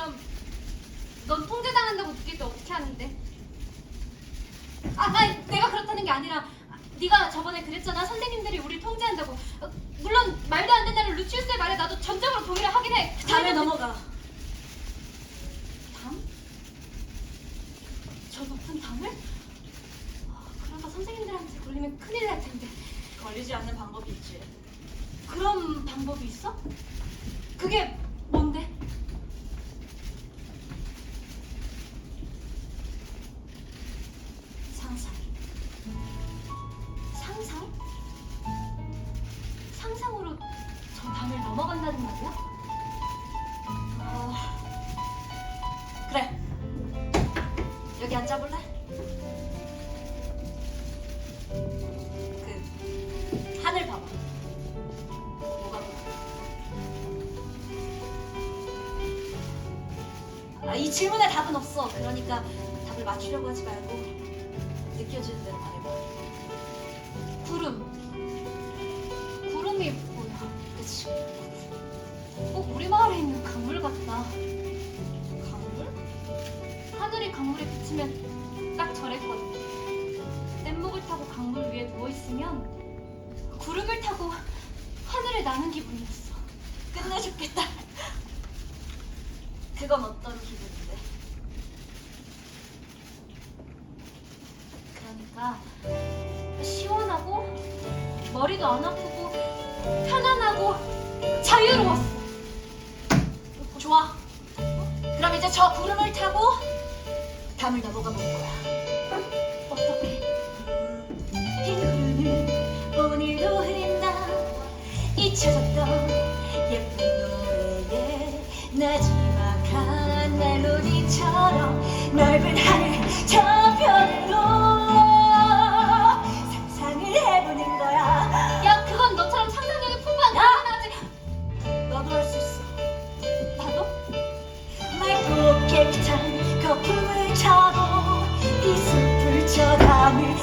그럼 넌 통제당한다고 느낄 때 어떻게 하는데? 아, 아니 내가 그렇다는 게 아니라 네가 저번에 그랬잖아 선생님들이 우리 통제한다고 어, 물론 말도 안 된다는 루치우스의 말에 나도 전적으로 동의를 하긴 해 다음에 넘어가. 담? 저 높은 담을? 아, 그러다 선생님들한테 걸리면 큰일 날 텐데 걸리지 않는 방법이 있지. 그런 방법이 있어? 그게 넘어간다는 말이야? 아, 그래. 여기 앉아볼래? 그 하늘 봐봐. 뭐가 보여? 아, 이 질문에 답은 없어. 그러니까 답을 맞추려고 하지 말고 느껴지는 대로 말해봐. 구름. 구름이 뭐야? 그치? 하늘이 강물에 비치면 딱 저랬거든. 뗏목을 타고 강물 위에 누워 있으면 구름을 타고 하늘에 나는 기분이었어. 끝내줬겠다. 그건 어떤 기분인데? 그러니까 시원하고 머리도 안 아프고 편안하고 자유로웠어. 좋아. 그럼 이제 저 구름을 타고 밤을 넘어가 볼 거야. 어떡해. 흰눈을 오늘도 흐린다. 잊혀졌던 예쁜 노래에 마지막 한 멜로디처럼 넓은 하늘 저 별로 상상을 해보는 거야 야 그건 너처럼 상상력이 풍부한 사람이지 너도 할 수 있어. 나도? My pocket 이슬 들쳐가며